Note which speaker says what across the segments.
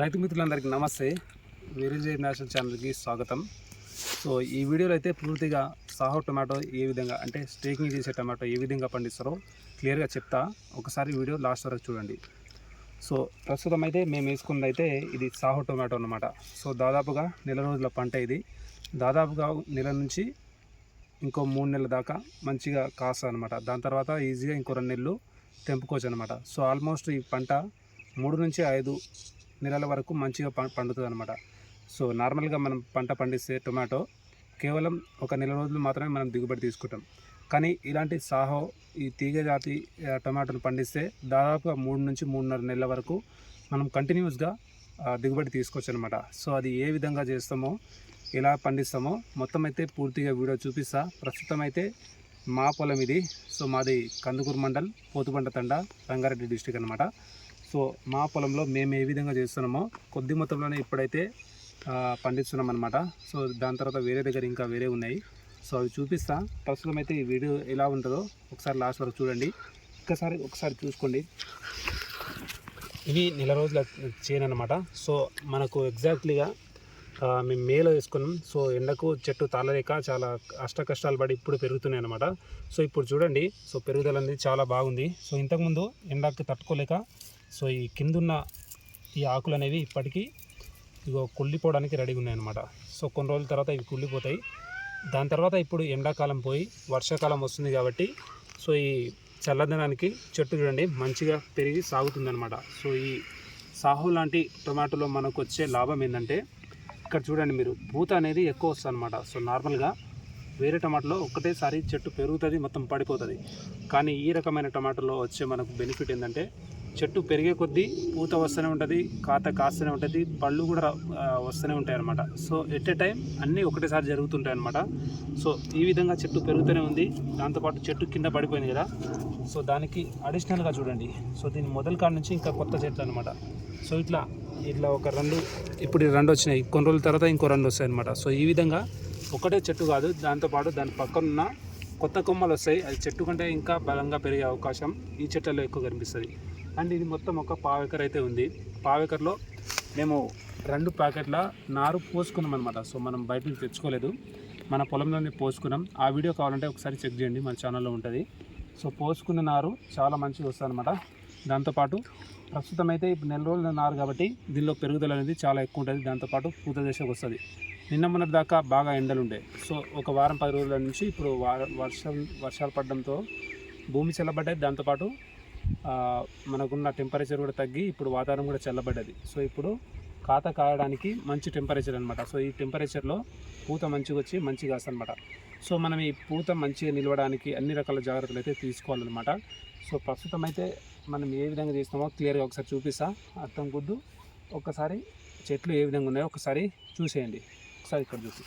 Speaker 1: రైతు మిత్రులందరికీ నమస్తే. వీరేంజయ్ నేషనల్ ఛానల్కి స్వాగతం. సో ఈ వీడియోలో అయితే పూర్తిగా సాహో టొమాటో ఏ విధంగా అంటే స్టేకింగ్ చేసే టమాటో ఏ విధంగా పండిస్తారో క్లియర్గా చెప్తా. ఒకసారి వీడియో లాస్ట్ వరకు చూడండి. సో ప్రస్తుతం అయితే మేము వేసుకున్నది అయితే ఇది సాహో టొమాటో అనమాట సో దాదాపుగా నెల రోజుల పంట ఇది. దాదాపుగా నెల నుంచి ఇంకో మూడు నెలల దాకా మంచిగా కాస్త అనమాట దాని తర్వాత ఈజీగా ఇంకో రెండు నెలలు తెంపుకోవచ్చు అనమాట సో ఆల్మోస్ట్ ఈ పంట మూడు నుంచి ఐదు నెలల వరకు మంచిగా పండుతుంది అనమాట సో నార్మల్గా మనం పంట పండిస్తే టొమాటో కేవలం ఒక నెల రోజులు మాత్రమే మనం దిగుబడి తీసుకుంటాం. కానీ ఇలాంటి సాహో ఈ తీగ జాతి టొమాటోలు పండిస్తే దాదాపుగా మూడు నుంచి మూడున్నర నెలల వరకు మనం కంటిన్యూస్గా దిగుబడి తీసుకోవచ్చు అనమాట సో అది ఏ విధంగా చేస్తామో ఎలా పండిస్తామో మొత్తం అయితే పూర్తిగా వీడియో చూపిస్తా. ప్రస్తుతం అయితే మా పొలం ఇది. సో మాది కందుకూరు మండల్ పోతుబండ తండ రంగారెడ్డి డిస్టిక్ అనమాట సో మా పొలంలో మేము ఏ విధంగా చేస్తున్నామో కొద్ది మొత్తంలోనే ఇప్పుడైతే పండిస్తున్నాం అనమాట సో దాని తర్వాత వేరే దగ్గర ఇంకా వేరే ఉన్నాయి. సో అవి చూపిస్తా. ప్రస్తుతం అయితే ఈ వీడియో ఎలా ఉంటుందో ఒకసారి లాస్ట్ వరకు చూడండి. ఒక్కసారి ఒకసారి చూసుకోండి. ఇవి నెల రోజుల చేయను అనమాట సో మనకు ఎగ్జాక్ట్లీగా మేము మేలో వేసుకున్నాం. సో ఎండకు చెట్టు తాళలేక చాలా అష్ట కష్టాలు పడి ఇప్పుడు పెరుగుతున్నాయి అనమాట సో ఇప్పుడు చూడండి. సో పెరుగుదల అనేది చాలా బాగుంది. సో ఇంతకుముందు ఎండకు తట్టుకోలేక సో ఈ కిందున్న ఈ ఆకులు అనేవి ఇప్పటికీ ఇగో కుళ్ళిపోవడానికి రెడీగా ఉన్నాయి అనమాట సో కొన్ని రోజుల తర్వాత ఇవి కుళ్ళిపోతాయి. దాని తర్వాత ఇప్పుడు ఎండాకాలం పోయి వర్షాకాలం వస్తుంది కాబట్టి సో ఈ చల్లదనానికి చెట్టు చూడండి మంచిగా పెరిగి సాగుతుందనమాట సో ఈ సాహు లాంటి టొమాటోలో మనకు వచ్చే లాభం ఏంటంటే ఇక్కడ చూడండి మీరు పూత అనేది ఎక్కువ వస్తుంది అనమాట సో నార్మల్గా వేరే టమాటోలో ఒకటేసారి చెట్టు పెరుగుతుంది మొత్తం పడిపోతుంది. కానీ ఈ రకమైన టమాటోలో వచ్చే మనకు బెనిఫిట్ ఏంటంటే చెట్టు పెరిగే కొద్దీ పూత వస్తూనే ఉంటుంది కాత కాస్తూనే ఉంటుంది పళ్ళు కూడా వస్తూనే ఉంటాయి అనమాట సో ఎట్ ఎ టైం అన్నీ ఒకటేసారి జరుగుతుంటాయి అనమాట సో ఈ విధంగా చెట్టు పెరుగుతూనే ఉంది. దాంతోపాటు చెట్టు కింద పడిపోయింది కదా. సో దానికి అడిషనల్గా చూడండి. సో దీని మొదలు కాడ నుంచి ఇంకా కొత్త చెట్లు అనమాట సో ఇట్లా ఇట్లా ఒక రెండు ఇప్పుడు రెండు వచ్చినాయి. కొన్ని రోజుల తర్వాత ఇంకో రెండు వస్తాయి అనమాట సో ఈ విధంగా ఒకటే చెట్టు కాదు దాంతోపాటు దాని పక్కనున్న కొత్త కొమ్మలు వస్తాయి. అది చెట్టు కంటే ఇంకా బలంగా పెరిగే అవకాశం ఈ చెట్లలో ఎక్కువ కనిపిస్తుంది. అండ్ ఇది మొత్తం ఒక పావెకర్ అయితే ఉంది. పావెకర్లో మేము రెండు ప్యాకెట్ల నారు పోసుకున్నాం అనమాట సో మనం బయట నుంచి తెచ్చుకోలేదు. మన పొలంలోనే పోసుకున్నాం. ఆ వీడియో కావాలంటే ఒకసారి చెక్ చేయండి. మన ఛానల్లో ఉంటుంది. సో పోసుకున్న నారు చాలా మంచిగా వస్తుంది అనమాట దాంతోపాటు ప్రస్తుతం అయితే ఇప్పుడు నెల రోజుల నారు కాబట్టి దీనిలో పెరుగుదల అనేది చాలా ఎక్కువ ఉంటుంది. దాంతోపాటు పూత దశకు వస్తుంది. నిన్న మొన్నటి దాకా బాగా ఎండలు ఉండే సో ఒక వారం పది రోజుల నుంచి ఇప్పుడు వర్షం వర్షాలు పడడంతో భూమి చల్లబడ్డాయి. దాంతోపాటు మనకున్న టెంపరేచర్ కూడా తగ్గి ఇప్పుడు వాతావరణం కూడా చల్లబడ్డది. సో ఇప్పుడు కాత కాయడానికి మంచి టెంపరేచర్ అనమాట సో ఈ టెంపరేచర్లో పూత మంచిగా వచ్చి మంచిగా వస్తుందన్నమాట సో మనం ఈ పూత మంచిగా నిలవడానికి అన్ని రకాల జాగ్రత్తలు అయితే తీసుకోవాలన్నమాట. సో ప్రస్తుతం అయితే మనం ఏ విధంగా చేస్తామో క్లియర్గా ఒకసారి చూపిస్తా. అర్థం కొద్దు ఒకసారి చెట్లు ఏ విధంగా ఉన్నాయో ఒకసారి చూసేయండి. ఒకసారి ఇక్కడ చూసి.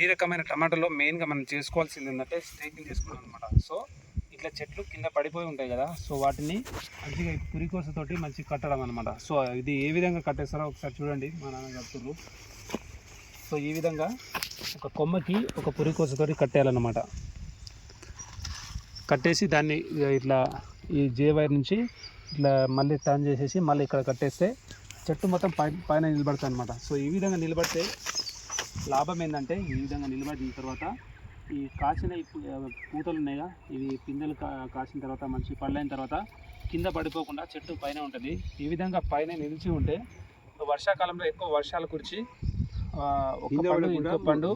Speaker 1: ఈ రకమైన టమాటాలో మెయిన్గా మనం చేసుకోవాల్సింది ఏంటంటే స్టేకింగ్ చేసుకోవడం అనమాట సో ఇట్లా చెట్లు కింద పడిపోయి ఉంటాయి కదా సో వాటిని మంచిగా పురికోసతోటి మంచిగా కట్టడం అనమాట సో ఇది ఏ విధంగా కట్టేస్తారో ఒకసారి చూడండి మా నాన్న చెప్తున్నారు సో ఈ విధంగా ఒక కొమ్మకి ఒక పురికోసతోటి కట్టేయాలన్నమాట. కట్టేసి దాన్ని ఇట్లా ఈ జే వైర్ నుంచి ఇట్లా మళ్ళీ టర్న్ చేసేసి మళ్ళీ ఇక్కడ కట్టేస్తే చెట్టు మొత్తం పై పైన నిలబడుతుంది అనమాట సో ఈ విధంగా నిలబడితే లాభం ఏంటంటే ఈ విధంగా నిలబడిన తర్వాత ఈ కాసిన పూతలు ఉన్నాయిగా ఇవి పిందెలు కాసిన తర్వాత మంచి పళ్ళైన తర్వాత కింద పడిపోకుండా చెట్టు పైన ఉంటుంది. ఈ విధంగా పైన నిలిచి ఉంటే వర్షాకాలంలో ఎక్కువ వర్షాలు కురిచి పండు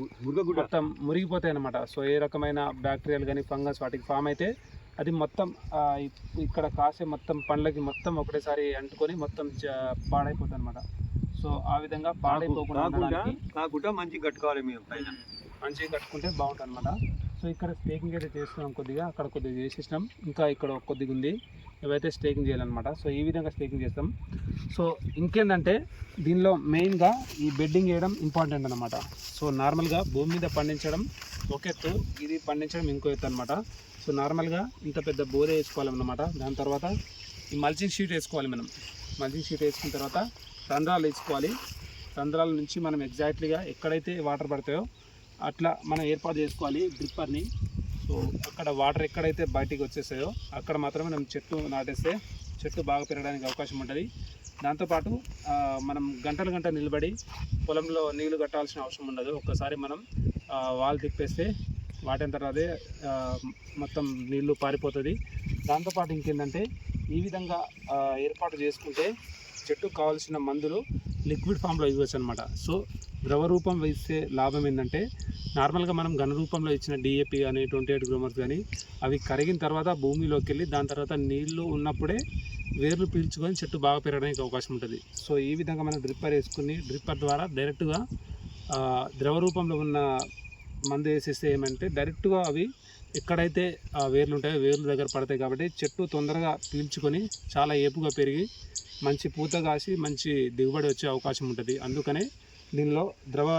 Speaker 1: మొత్తం మురిగిపోతాయి అనమాట సో ఏ రకమైన బ్యాక్టీరియాలు కానీ ఫంగస్ వాటికి ఫామ్ అయితే అది మొత్తం ఇక్కడ కాసే మొత్తం పండ్లకి మొత్తం ఒకటేసారి అంటుకొని మొత్తం పాడైపోతుంది అనమాట సో ఆ విధంగా పాడైపోకుండా
Speaker 2: కాకుండా
Speaker 1: ఉండడానికి
Speaker 2: కాకుండా మంచి కట్టుకోవాలి మేము. పైన
Speaker 1: మంచిగా కట్టుకుంటే బాగుంటుంది అనమాట సో ఇక్కడ స్టేకింగ్ అయితే చేస్తున్నాం కొద్దిగా అక్కడ కొద్దిగా చేసేసినాం. ఇంకా ఇక్కడ కొద్దిగా ఉంది. ఇవైతే స్టేకింగ్ చేయాలన్నమాట. సో ఈ విధంగా స్టేకింగ్ చేస్తాం. సో ఇంకేంటంటే దీనిలో మెయిన్గా ఈ బెడ్డింగ్ వేయడం ఇంపార్టెంట్ అనమాట సో నార్మల్గా భూమి మీద పండించడం ఒక ఎత్తు ఇది పండించడం ఇంకో ఎత్తు అనమాట సో నార్మల్గా ఇంత పెద్ద బోరే వేసుకోవాలన్నమాట దాని తర్వాత ఈ మల్చింగ్ షీట్ వేసుకోవాలి మనం. మల్చింగ్ షీట్ వేసుకున్న తర్వాత రంధ్రాలు వేసుకోవాలి. రంధ్రాల నుంచి మనం ఎగ్జాక్ట్లీగా ఎక్కడైతే వాటర్ పడతాయో అట్లా మనం ఏర్పాటు చేసుకోవాలి డ్రిప్పర్ని సో అక్కడ వాటర్ ఎక్కడైతే బయటికి వచ్చేసాయో అక్కడ మాత్రమే మనం చెట్టు నాటేస్తే చెట్టు బాగా పెరగడానికి అవకాశం ఉంటుంది. దాంతోపాటు మనం గంటలు గంట నిలబడి పొలంలో నీళ్ళు కట్టాల్సిన అవసరం ఉండదు. ఒక్కసారి మనం వాల్ తిప్పేస్తే వాటిన అదే మొత్తం నీళ్ళు పారిపోతుంది. దాంతోపాటు ఇంకేంటంటే ఈ విధంగా ఏర్పాటు చేసుకుంటే చెట్టుకు కావాల్సిన మందులు లిక్విడ్ ఫామ్లో ఇవ్వచ్చు అనమాట సో ద్రవ రూపం ఇస్తే లాభం ఏంటంటే నార్మల్గా మనం ఘన రూపంలో ఇచ్చిన డిఏపి కానీ ట్వంటీ ఎయిట్ గ్రోమర్స్ కానీ అవి కరిగిన తర్వాత భూమిలోకి వెళ్ళి దాని తర్వాత నీళ్ళు ఉన్నప్పుడే వేర్లు పీల్చుకొని చెట్టు బాగా పెరగడానికి అవకాశం ఉంటుంది. సో ఈ విధంగా మనం డ్రిప్పర్ వేసుకుని డ్రిప్పర్ ద్వారా డైరెక్ట్గా ద్రవ రూపంలో ఉన్న మందు వేసేస్తే ఏమంటే డైరెక్ట్గా అవి ఎక్కడైతే ఆ వేర్లు ఉంటాయో వేర్లు దగ్గర పడతాయి కాబట్టి చెట్టు తొందరగా పీల్చుకొని చాలా ఏపుగా పెరిగి మంచి పూత కాసి మంచి దిగుబడి వచ్చే అవకాశం ఉంటుంది. అందుకనే దీనిలో ద్రవ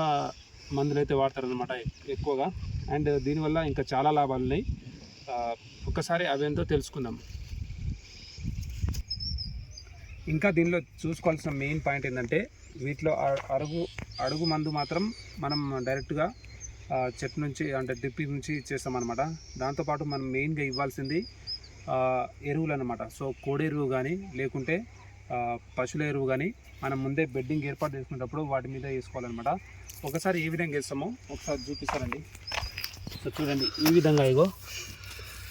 Speaker 1: మందులు అయితే వాడతారనమాట ఎక్కువగా. అండ్ దీనివల్ల ఇంకా చాలా లాభాలు ఉన్నాయి. ఒకసారి అవేంతో తెలుసుకుందాం. ఇంకా దీనిలో చూసుకోవాల్సిన మెయిన్ పాయింట్ ఏంటంటే వీటిలో అడుగు అడుగు మందు మాత్రం మనం డైరెక్ట్గా ఆ, చెట్టు నుంచి అంటే డిప్పి నుంచి ఇచ్చేస్తాం అనమాట దాంతోపాటు మనం మెయిన్గా ఇవ్వాల్సింది ఎరువులు అనమాట సో కోడెరువు కానీ లేకుంటే పశువుల ఎరువు కానీ మనం ముందే బెడ్డింగ్ ఏర్పాటు చేసుకునేటప్పుడు వాటి మీద వేసుకోవాలన్నమాట. ఒకసారి ఏ విధంగా వేస్తామో ఒకసారి చూపిస్తారండి సో చూడండి ఈ విధంగా ఇగో.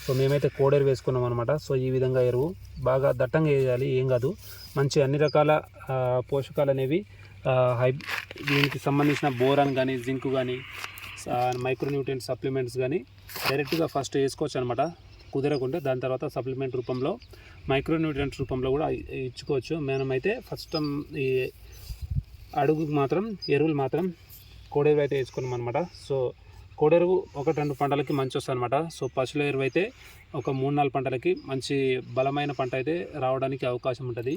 Speaker 1: సో మేమైతే కోడెరు వేసుకున్నాం అనమాట సో ఈ విధంగా ఎరువు. బాగా దట్టంగా వేయాలి ఏం కాదు. మంచి అన్ని రకాల పోషకాలు అనేవి హై దీనికి సంబంధించిన బోరాన్ కానీ జింక్ కానీ మైక్రోన్యూట్రియంట్ సప్లిమెంట్స్ కానీ డైరెక్ట్గా ఫస్ట్ వేసుకోవచ్చు అనమాట కుదరకుంటే దాని తర్వాత సప్లిమెంట్ రూపంలో మైక్రోన్యూట్రియంట్స్ రూపంలో కూడా ఇచ్చుకోవచ్చు. మనమైతే ఫస్ట్ ఈ అడుగుకు మాత్రం ఎరువులు మాత్రం కోడెరువు అయితే వేసుకున్నాం అనమాట సో కోడెరువు ఒకటి రెండు పంటలకి మంచి వస్తుంది అనమాట సో పశువుల ఎరువు అయితే ఒక మూడు నాలుగు పంటలకి మంచి బలమైన పంట అయితే రావడానికి అవకాశం ఉంటుంది.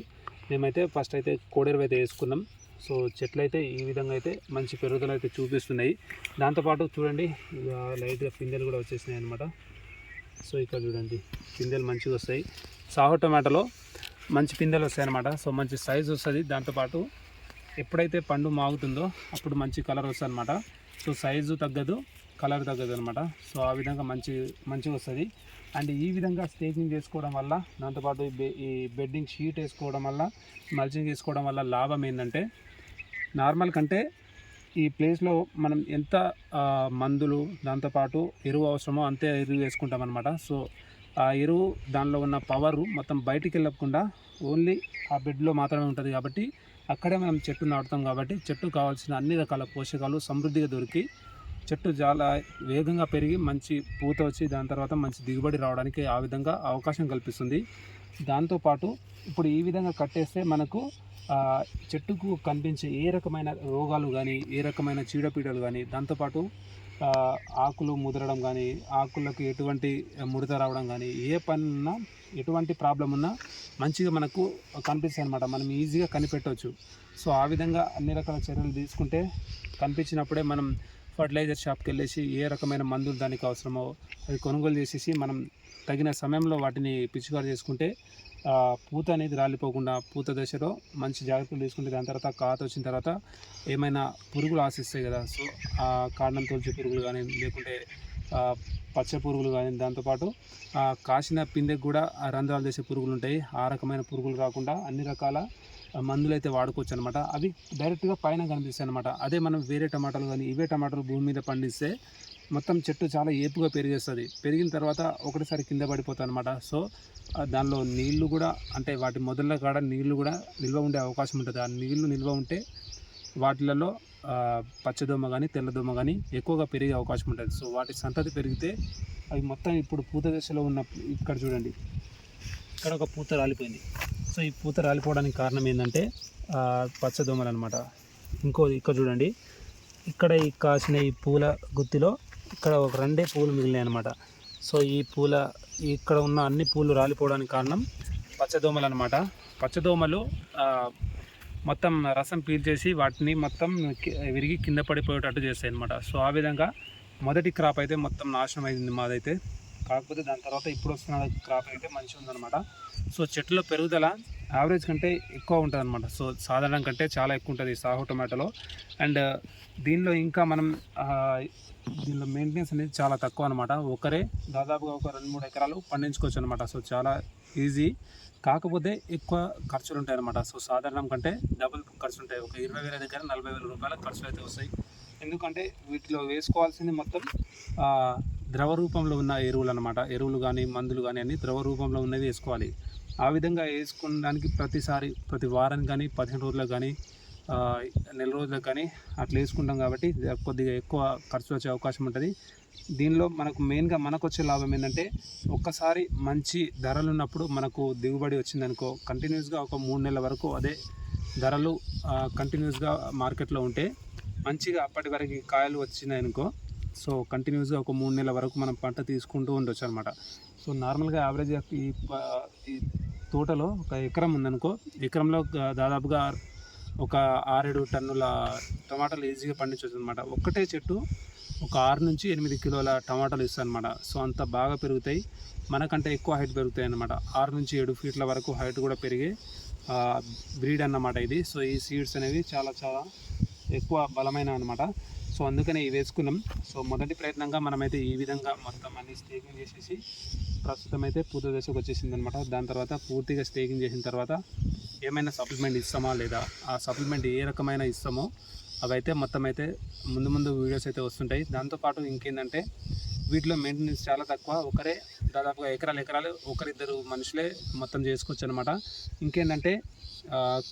Speaker 1: మేమైతే ఫస్ట్ అయితే కోడెరువు అయితే వేసుకున్నాం. సో చెట్లు అయితే ఈ విధంగా అయితే మంచి పెరుగుదల అయితే చూపిస్తున్నాయి. దాంతోపాటు చూడండి ఇక లైట్గా పిందెలు కూడా వచ్చేసినాయి అనమాట సో ఇక్కడ చూడండి పిందెలు మంచిగా వస్తాయి. సాహో టమాటాలో మంచి పిందెలు వస్తాయి అనమాట సో మంచి సైజు వస్తుంది. దాంతోపాటు ఎప్పుడైతే పండు మాగుతుందో అప్పుడు మంచి కలర్ వస్తుంది అనమాట సో సైజు తగ్గదు కలర్ తగ్గదు అనమాట సో ఆ విధంగా మంచి మంచిగా వస్తుంది. అండ్ ఈ విధంగా స్టేకింగ్ చేసుకోవడం వల్ల దాంతోపాటు ఈ బె- ఈ బెడ్డింగ్ షీట్ వేసుకోవడం వల్ల మల్చింగ్ వేసుకోవడం వల్ల లాభం ఏంటంటే నార్మల్ కంటే ఈ ప్లేస్లో మనం ఎంత మందులు దాంతోపాటు ఎరువు అవసరమో అంతే ఎరువు వేసుకుంటాం అనమాట సో ఆ ఎరువు దానిలో ఉన్న పవర్ మొత్తం బయటికి వెళ్ళకుండా ఓన్లీ ఆ బెడ్లో మాత్రమే ఉంటుంది కాబట్టి అక్కడే మనం చెట్టు నాటుతాం కాబట్టి చెట్టు కావాల్సిన అన్ని రకాల పోషకాలు సమృద్ధిగా దొరికి చెట్టు చాలా వేగంగా పెరిగి మంచి పూత వచ్చి దాని తర్వాత మంచి దిగుబడి రావడానికి ఆ విధంగా అవకాశం కల్పిస్తుంది. దాంతోపాటు ఇప్పుడు ఈ విధంగా కట్టేస్తే మనకు చెట్టుకు కనిపించే ఏ రకమైన రోగాలు కానీ ఏ రకమైన చీడపీడలు కానీ దాంతోపాటు ఆకులు ముదరడం కానీ ఆకులకు ఎటువంటి ముడత రావడం కానీ ఏ పని ఉన్నా ఎటువంటి ప్రాబ్లం ఉన్నా మంచిగా మనకు కనిపిస్తాయి అనమాట మనం ఈజీగా కనిపెట్టవచ్చు సో ఆ విధంగా అన్ని రకాల చర్యలు తీసుకుంటే కనిపించినప్పుడే మనం ఫర్టిలైజర్ షాప్కి వెళ్ళేసి ఏ రకమైన మందులు దానికి అవసరమో అవి కొనుగోలు చేసేసి మనం తగిన సమయంలో వాటిని పిచికారు చేసుకుంటే పూత అనేది రాలిపోకుండా పూత దశలో మంచి జాగ్రత్తలు తీసుకుంటే దాని తర్వాత కాత వచ్చిన తర్వాత ఏమైనా పురుగులు ఆశిస్తాయి కదా సో ఆ కాండం తోల్చే పురుగులు కానీ లేకుంటే పచ్చ పురుగులు కానీ దాంతోపాటు కాసిన పిందెకు కూడా రంధ్రాలు చేసే పురుగులు ఉంటాయి. ఆ రకమైన పురుగులు రాకుండా అన్ని రకాల మందులు అయితే వాడుకోవచ్చు అనమాట అవి డైరెక్ట్గా పైన కనిపిస్తాయి అనమాట అదే మనం వేరే టమాటాలు కానీ ఇవే టమాటాలు భూమి మీద పండిస్తే మొత్తం చెట్టు చాలా ఏపుగా పెరిగేస్తుంది. పెరిగిన తర్వాత ఒకటిసారి కింద పడిపోతుంది అనమాట సో దానిలో నీళ్ళు కూడా అంటే వాటి మొదళ్ళ కాడ నీళ్ళు కూడా నిల్వ ఉండే అవకాశం ఉంటుంది. ఆ నీళ్ళు నిల్వ ఉంటే వాటిలలో పచ్చదోమ కానీ తెల్లదోమ కానీ ఎక్కువగా పెరిగే అవకాశం ఉంటుంది. సో వాటి సంతతి పెరిగితే అవి మొత్తం ఇప్పుడు పూత దశలో ఉన్న ఇక్కడ చూడండి. ఇక్కడ ఒక పూత రాలిపోయింది. సో ఈ పూత రాలిపోవడానికి కారణం ఏంటంటే పచ్చదోమలు అనమాట ఇంకో ఇక్కడ చూడండి. ఇక్కడ ఈ కాసిన ఈ పూల గుత్తిలో ఇక్కడ ఒక రెండే పూలు మిగిలినాయి అనమాట సో ఈ పూల ఇక్కడ ఉన్న అన్ని పూలు రాలిపోవడానికి కారణం పచ్చదోమలు అనమాట పచ్చదోమలు మొత్తం రసం పీల్చేసి వాటిని మొత్తం విరిగి కింద పడిపోయేటట్టు చేస్తాయి అనమాట సో ఆ విధంగా మొదటి క్రాప్ అయితే మొత్తం నాశనం అయింది మాదైతే. కాకపోతే దాని తర్వాత ఇప్పుడు వస్తున్న క్రాప్ అయితే మంచిగా ఉందన్నమాట సో చెట్ల పెరుగుదల యావరేజ్ కంటే ఎక్కువ ఉంటుంది అనమాట సో సాధారణం కంటే చాలా ఎక్కువ ఉంటుంది ఈ సాహు టొమాటోలో. అండ్ దీనిలో ఇంకా మనం దీనిలో మెయింటెనెన్స్ అనేది చాలా తక్కువ అనమాట ఒకరే దాదాపుగా ఒక రెండు మూడు ఎకరాలు పండించుకోవచ్చు అనమాట సో చాలా ఈజీ కాకపోతే ఎక్కువ ఖర్చులు ఉంటాయి అనమాట సో సాధారణం కంటే డబుల్ ఖర్చులు ఉంటాయి ఒక ఇరవై వేల దగ్గర నలభై వేల రూపాయల ఖర్చులు అయితే వస్తాయి. ఎందుకంటే వీటిలో వేసుకోవాల్సింది మొత్తం ద్రవ రూపంలో ఉన్న ఎరువులు అనమాట ఎరువులు కానీ మందులు కానీ అన్ని ద్రవ రూపంలో ఉన్నది వేసుకోవాలి. ఆ విధంగా వేసుకోవడానికి ప్రతిసారి ప్రతి వారానికి కానీ పదిహేను రోజులకు కానీ నెల రోజులకు కానీ అట్లా వేసుకుంటాం కాబట్టి కొద్దిగా ఎక్కువ ఖర్చు వచ్చే అవకాశం ఉంటుంది. దీనిలో మనకు మెయిన్గా మనకు వచ్చే లాభం ఏంటంటే ఒక్కసారి మంచి ధరలు ఉన్నప్పుడు మనకు దిగుబడి వచ్చిందనుకో కంటిన్యూస్గా ఒక మూడు నెలల వరకు అదే ధరలు కంటిన్యూస్గా మార్కెట్లో ఉంటే మంచిగా అప్పటి వరకు కాయలు వచ్చినాయనుకో సో కంటిన్యూస్గా ఒక మూడు నెలల వరకు మనం పంట తీసుకుంటూ ఉండొచ్చు అనమాట సో నార్మల్గా యావరేజ్గా ఈ ఈ తోటలో ఒక ఎకరం ఉందనుకో ఎకరంలో దాదాపుగా ఒక ఆరేడు టన్నుల టమాటాలు ఈజీగా పండించవచ్చు అనమాట ఒక్కటే చెట్టు ఒక ఆరు నుంచి ఎనిమిది కిలోల టమాటాలు ఇస్తాయి అనమాట సో అంత బాగా పెరుగుతాయి. మనకంటే ఎక్కువ హైట్ పెరుగుతాయి అనమాట ఆరు నుంచి ఏడు ఫీట్ల వరకు హైట్ కూడా పెరిగే బ్రీడ్ అన్నమాట ఇది. సో ఈ సీడ్స్ అనేవి చాలా చాలా ఎక్కువ బలమైన అనమాట సో అందుకనే ఇవి వేసుకున్నాం. సో మొదటి ప్రయత్నంగా మనమైతే ఈ విధంగా మొత్తం అన్ని స్టేకింగ్ చేసేసి ప్రస్తుతం అయితే పూత దశకు వచ్చేసింది అనమాట దాని తర్వాత పూర్తిగా స్టేకింగ్ చేసిన తర్వాత ఏమైనా సప్లిమెంట్ ఇస్తామా లేదా ఆ సప్లిమెంట్ ఏ రకమైన ఇస్తామో అవైతే మొత్తం అయితే ముందు ముందు వీడియోస్ అయితే వస్తుంటాయి. దాంతోపాటు ఇంకేంటంటే వీటిలో మెయింటెనెన్స్ చాలా తక్కువ. ఒకరే దాదాపుగా ఎకరాలు ఎకరాలు ఒకరిద్దరు మనుషులే మొత్తం చేసుకోవచ్చు అనమాట ఇంకేంటంటే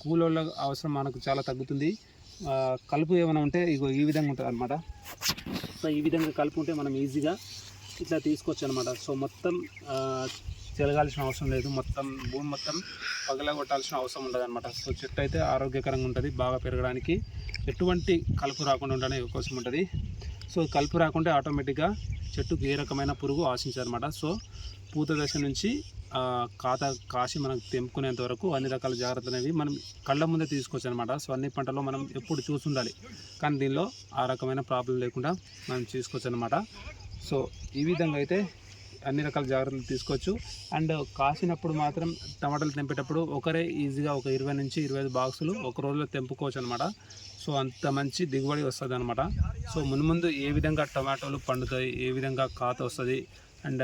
Speaker 1: కూలోళ్ళ అవసరం మనకు చాలా తగ్గుతుంది. కలుపు ఏమైనా ఉంటే ఇగో ఈ విధంగా ఉంటుంది అనమాట సో ఈ విధంగా కలుపు ఉంటే మనం ఈజీగా ఇట్లా తీసుకోవచ్చు అనమాట సో మొత్తం ఆ, చెలగాల్సిన అవసరం లేదు. మొత్తం భూమి మొత్తం పగలగొట్టాల్సిన అవసరం ఉండదు అనమాట సో చెట్టు అయితే ఆరోగ్యకరంగా ఉంటుంది బాగా పెరగడానికి ఎటువంటి కలుపు రాకుండా ఉండడానికి అవకాశం ఉంటుంది. సో కలుపు రాకుంటే ఆటోమేటిక్గా చెట్టుకు ఏ రకమైన పురుగు ఆశించారనమాట సో పూత దశ నుంచి కాత కాసి మనం తెంపుకునేంత వరకు అన్ని రకాల జాగ్రత్తలు అనేవి మనం కళ్ళ ముందే తీసుకోవచ్చు అనమాట సో అన్ని పంటలో మనం ఎప్పుడు చూసుండాలి. కానీ దీనిలో ఆ రకమైన ప్రాబ్లం లేకుండా మనం తీసుకోవచ్చు అనమాట సో ఈ విధంగా అయితే అన్ని రకాల జాగ్రత్తలు తీసుకోవచ్చు. అండ్ కాసినప్పుడు మాత్రం టమాటాలు తెంపేటప్పుడు ఒకరే ఈజీగా ఒక ఇరవై నుంచి ఇరవై ఐదు బాక్సులు ఒక రోజులో తెంపుకోవచ్చు అనమాట సో అంత మంచి దిగుబడి వస్తుంది అనమాట సో మున్ముందు ఏ విధంగా టమాటోలు పండుతాయి ఏ విధంగా కాత వస్తుంది అండ్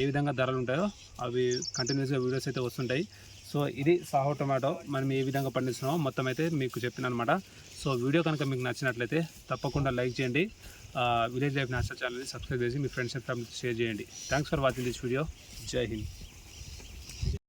Speaker 1: ఏ విధంగా ధరలు ఉంటాయో అవి కంటిన్యూస్గా వీడియోస్ అయితే వస్తుంటాయి. సో ఇది సాహో టమాటో. మనం ఏ విధంగా పండిస్తున్నామో మొత్తం అయితే మీకు చెప్పిన అనమాట సో వీడియో కనుక మీకు నచ్చినట్లయితే తప్పకుండా లైక్ చేయండి. విలేజ్ లైఫ్ నేషనల్ ఛానల్ని సబ్స్క్రైబ్ చేసి మీ ఫ్రెండ్స్ అండ్ ఫ్యామిలీ షేర్ చేయండి. Thanks for watching this video జై హింద్.